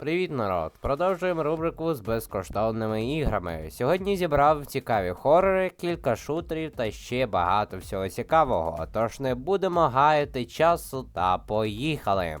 Привіт, народ! Продовжуємо рубрику з безкоштовними іграми. Сьогодні зібрав цікаві хорори, кілька шутерів та ще багато всього цікавого. Тож не будемо гаяти часу та поїхали.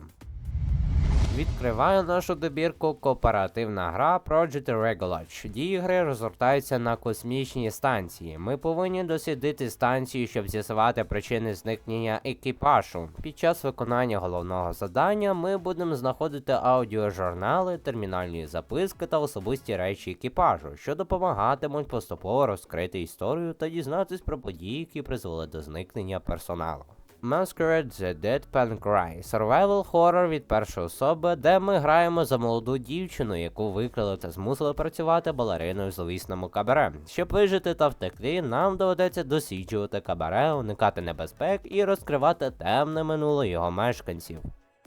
Відкриваю нашу добірку кооперативна гра Project Regulatch. Дії гри розгортаються на космічній станції. Ми повинні дослідити станцію, щоб з'ясувати причини зникнення екіпажу. Під час виконання головного завдання ми будемо знаходити аудіожурнали, термінальні записки та особисті речі екіпажу, що допомагатимуть поступово розкрити історію та дізнатись про події, які призвели до зникнення персоналу. Masquerade The Deadpan Cry Survival Horror від першої особи, де ми граємо за молоду дівчину, яку викрили та змусили працювати балериною в зловісному кабаре. Щоб вижити та втекти, нам доведеться досліджувати кабаре, уникати небезпек і розкривати темне минуле його мешканців.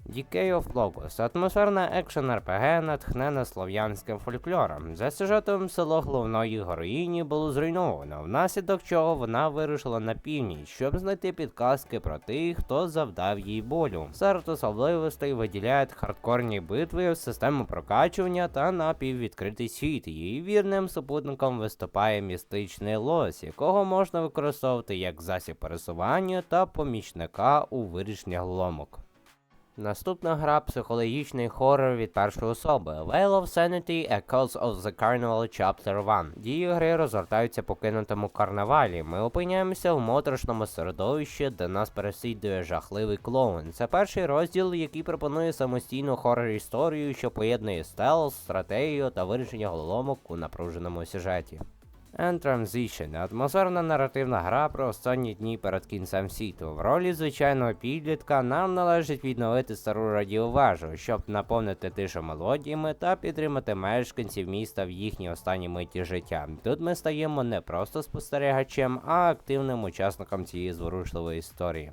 Decay of Logos атмосферна екшен РПГ, натхнена слов'янським фольклором. За сюжетом село головної героїні було зруйновано, внаслідок чого вона вирушила на північ, щоб знайти підказки про тих, хто завдав їй болю. Серед особливостей виділяють хардкорні битви, систему прокачування та напіввідкритий світ. Її вірним супутником виступає містичний лось, якого можна використовувати як засіб пересування та помічника у вирішенні гломок. Наступна гра психологічний хоррор від першої особи Veil of Sanity Echoes of the Carnival Chapter 1. Дії гри розгортаються по кинутому карнавалі. Ми опиняємося в моторошному середовищі, де нас переслідує жахливий клоун. Це перший розділ, який пропонує самостійну хоррор історію, що поєднує стелс, стратегію та вирішення головоломок у напруженому сюжеті. And Transition атмосферна наративна гра про останні дні перед кінцем світу. В ролі звичайного підлітка нам належить відновити стару радіовежу, щоб наповнити тишу мелодіями та підтримати мешканців міста в їхній останній миті життя. Тут ми стаємо не просто спостерігачем, а активним учасником цієї зворушливої історії.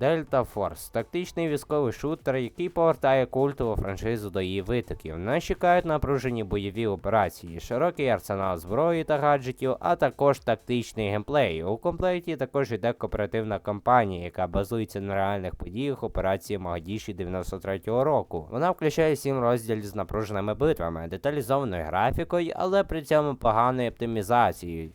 Delta Force тактичний військовий шутер, який повертає культову франшизу до її витоків. Нас чекають напружені бойові операції, широкий арсенал зброї та гаджетів, а також тактичний геймплей. У комплекті також йде кооперативна кампанія, яка базується на реальних подіях операції Магадіші 93-го року. Вона включає сім розділів з напруженими битвами, деталізованою графікою, але при цьому поганою оптимізацією.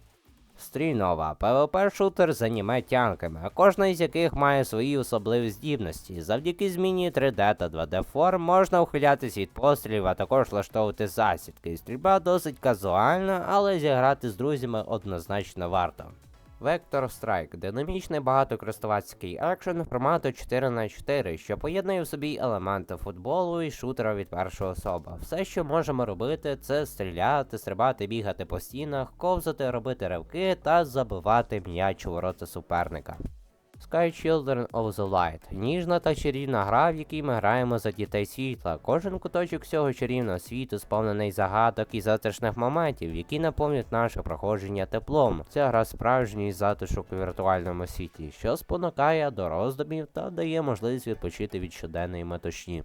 Стрінова ПВП-шутер з аніме тянками, кожна із яких має свої особливі здібності. Завдяки зміні 3D та 2D форм можна ухилятись від пострілів, а також влаштовувати засідки. Стрільба досить казуальна, але зіграти з друзями однозначно варто. Vector Strike динамічний багатокористувацький екшен формату 4х4, що поєднує в собі елементи футболу і шутера від першої особи. Все, що можемо робити, це стріляти, стрибати, бігати по стінах, ковзати, робити ривки та забивати м'яч у ворота суперника. Sky Children of the Light ніжна та чарівна гра, в якій ми граємо за дітей світла. Кожен куточок цього чарівного світу сповнений загадок і затишних моментів, які наповнюють наше проходження теплом. Ця гра справжній затишок у віртуальному світі, що спонукає до роздумів та дає можливість відпочити від щоденної метушні.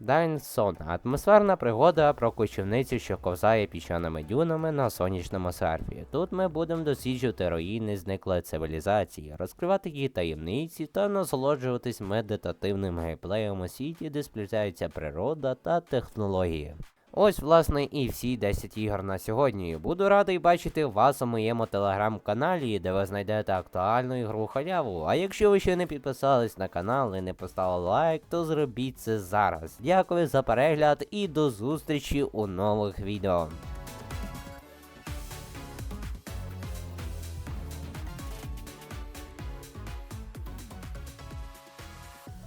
Дайн Сон атмосферна пригода про кочівницю, що ковзає піщаними дюнами на сонячному серфі. Тут ми будемо досліджувати руїни зниклої цивілізації, розкривати її таємниці та насолоджуватись медитативним геймплеєм у світі, де сплітаються природа та технології. Ось, власне, і всі 10 ігор на сьогодні. Буду радий бачити вас у моєму телеграм-каналі, де ви знайдете актуальну ігру халяву. А якщо ви ще не підписались на канал і не поставили лайк, то зробіть це зараз. Дякую за перегляд і до зустрічі у нових відео.